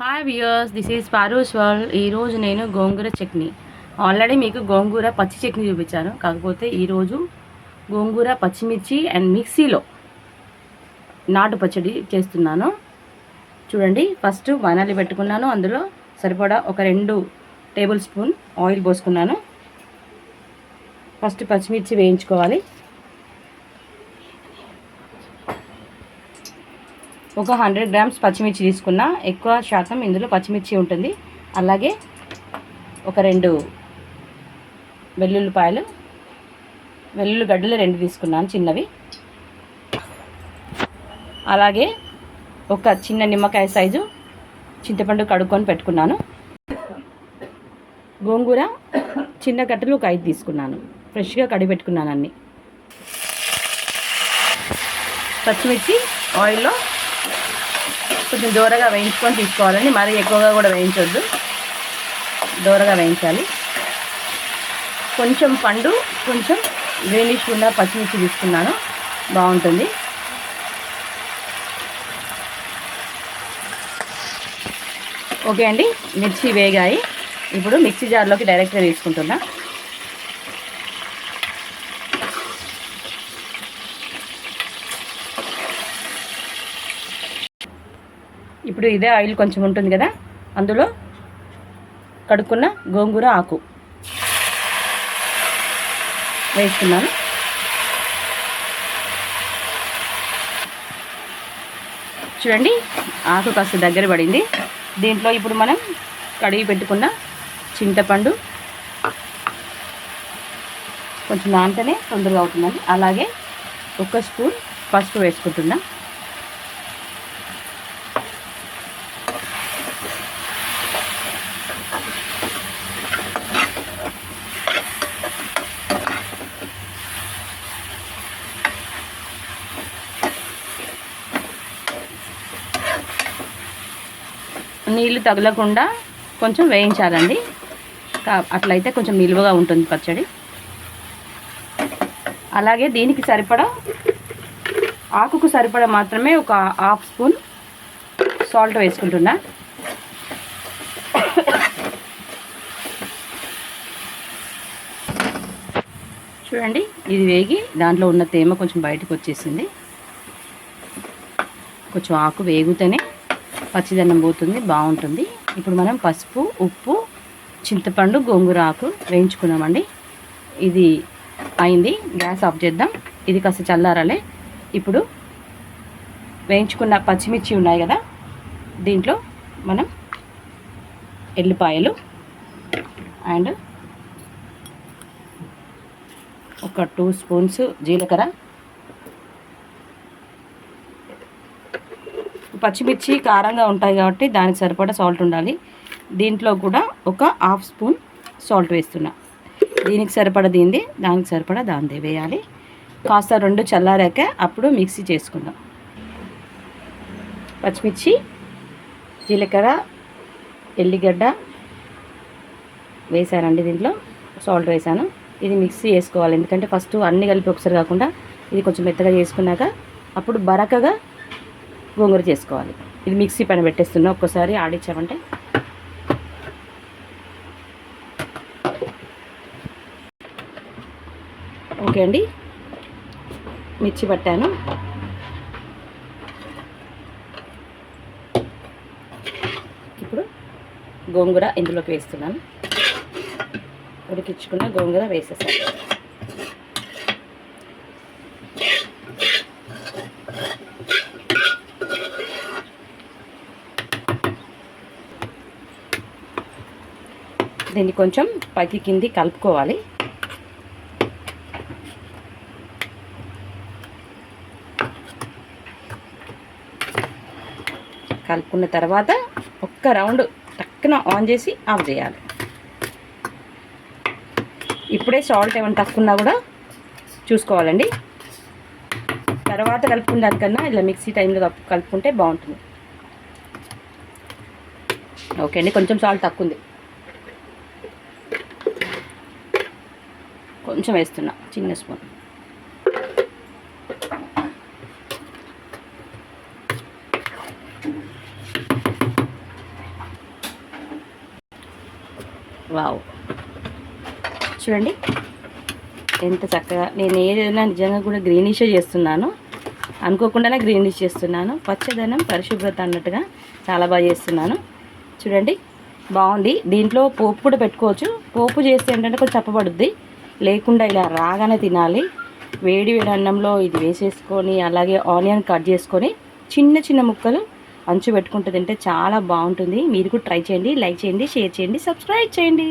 Hi viewers this is Paru's world ఈరోజు నేను గోంగూర chutney. Already మీకు గోంగూర పచ్చి చట్నీ చూపించాను. కాకపోతే ఈరోజు గోంగూర పచ్చిమిర్చి అండ్ మిక్సీలో నాటు పచ్చడి చేస్తున్నాను. చూడండి ఫస్ట్ వనాలి పెట్టుకున్నాను. అందులో సరిపడా ఒక రెండు టేబుల్ స్పూన్ ఆయిల్ పోసుకున్నాను. ఫస్ట్ పచ్చిమిర్చి వేయించుకోవాలి. ఒక హండ్రెడ్ గ్రామ్స్ పచ్చిమిర్చి తీసుకున్న ఎక్కువ శాతం ఇందులో పచ్చిమిర్చి ఉంటుంది. అలాగే ఒక రెండు వెల్లుల్లిపాయలు వెల్లుల్లి గడ్డలు రెండు తీసుకున్నాను చిన్నవి. అలాగే ఒక చిన్న నిమ్మకాయ సైజు చింతపండు కడుక్కొని పెట్టుకున్నాను. గోంగూర చిన్న కట్టలు ఒక ఐదు తీసుకున్నాను. ఫ్రెష్గా కడిగి పెట్టుకున్నాను అన్ని. పచ్చిమిర్చి ఆయిల్లో కొంచెం దూరగా వేయించుకొని తీసుకోవాలండి. మరీ ఎక్కువగా కూడా వేయించొద్దు. దూరగా వేయించాలి. కొంచెం పండు కొంచెం గ్రీనిష్ ఉన్న పచ్చిమిర్చి తీసుకున్నాను. బాగుంటుంది. ఓకే అండి. మిర్చి వేగాయి. ఇప్పుడు మిక్సీ జార్లోకి డైరెక్ట్గా తీసుకుంటున్నా. ఇప్పుడు ఇదే ఆయిల్ కొంచెం ఉంటుంది కదా అందులో కడుక్కున్న గోంగూర ఆకు వేస్తున్నాను. చూడండి ఆకు కాస్త దగ్గర పడింది. దీంట్లో ఇప్పుడు మనం కడిగి పెట్టుకున్న చింతపండు కొంచెం నానితేనే తొందరగా అవుతుందండి. అలాగే ఒక స్పూన్ పసుపు వేసుకుంటున్నాం. నీళ్ళు తగలకుండా కొంచెం వేయించాలండి. అట్లయితే కొంచెం నిలువగా ఉంటుంది పచ్చడి. అలాగే దీనికి సరిపడా ఆకుకు సరిపడా మాత్రమే ఒక హాఫ్ స్పూన్ సాల్ట్ వేసుకుంటున్నా. చూడండి ఇది వేగి దాంట్లో ఉన్న తేమ కొంచెం బయటకు వచ్చేసింది. కొంచెం ఆకు వేగుతనే పచ్చిదన్నం పోతుంది బాగుంటుంది. ఇప్పుడు మనం పసుపు ఉప్పు చింతపండు గోంగూర ఆకు వేయించుకున్నామండి. ఇది అయింది గ్యాస్ ఆఫ్ చేద్దాం. ఇది కాస్త చల్లారాలే. ఇప్పుడు వేయించుకున్న పచ్చిమిర్చి ఉన్నాయి కదా దీంట్లో మనం ఎల్లిపాయలు అండ్ ఒక టూ స్పూన్స్ జీలకర్ర పచ్చిమిర్చి కారంగా ఉంటాయి కాబట్టి దానికి సరిపడా సాల్ట్ ఉండాలి. దీంట్లో కూడా ఒక హాఫ్ స్పూన్ సాల్ట్ వేస్తున్నా. దీనికి సరిపడా దీంది దానికి సరిపడా దాంది వేయాలి. కాస్త రెండు చల్లారాక అప్పుడు మిక్సీ చేసుకుందాం. పచ్చిమిర్చి జీలకర్ర ఎల్లిగడ్డ వేసానండి దీంట్లో. సాల్ట్ వేసాను. ఇది మిక్సీ వేసుకోవాలి ఎందుకంటే ఫస్ట్ అన్నీ కలిపి ఒకసారి కాకుండా ఇది కొంచెం మెత్తగా చేసుకున్నాక అప్పుడు బరకగా గోంగూర చేసుకోవాలి. ఇది మిక్సీ పైన పెట్టేస్తున్నా ఒక్కసారి ఆడించామంటే ఓకే అండి. మిర్చి పట్టాను. ఇప్పుడు గోంగూర ఇందులోకి వేస్తున్నాను. ఉడికించుకున్న గోంగూర వేసేసాను. దీన్ని కొంచెం పైకి కింది కలుపుకోవాలి. కలుపుకున్న తర్వాత ఒక్క రౌండ్ టక్కున ఆన్ చేసి ఆఫ్ చేయాలి. ఇప్పుడే సాల్ట్ ఏమైనా తక్కువ ఉన్నా కూడా చూసుకోవాలండి. తర్వాత కలుపుకున్న దానికన్నా ఇలా మిక్సీ టైంలో కలుపు కలుపుకుంటే బాగుంటుంది. ఓకే అండి కొంచెం సాల్ట్ తక్కువ ఉంది. కొంచెం వేస్తున్నా చిన్న స్పూన్. వావ్. చూడండి ఎంత చక్కగా నేను ఏదైనా నిజంగా కూడా గ్రీనిషే చేస్తున్నాను. అనుకోకుండానే గ్రీనిష్ చేస్తున్నాను. పచ్చదనం పరిశుభ్రత అన్నట్టుగా చాలా బాగా చేస్తున్నాను. చూడండి బాగుంది. దీంట్లో పోపు కూడా పెట్టుకోవచ్చు. పోపు చేస్తే ఏంటంటే కొంచెం చప్పబడుద్ది. లేకుండా ఇలా రాగానే తినాలి. వేడి వేడి అన్నంలో ఇది వేసేసుకొని అలాగే ఆనియన్ కట్ చేసుకొని చిన్న చిన్న ముక్కలు అంచు పెట్టుకుంటూ తింటే చాలా బాగుంటుంది. మీరు కూడా ట్రై చేయండి లైక్ చేయండి షేర్ చేయండి సబ్స్క్రైబ్ చేయండి.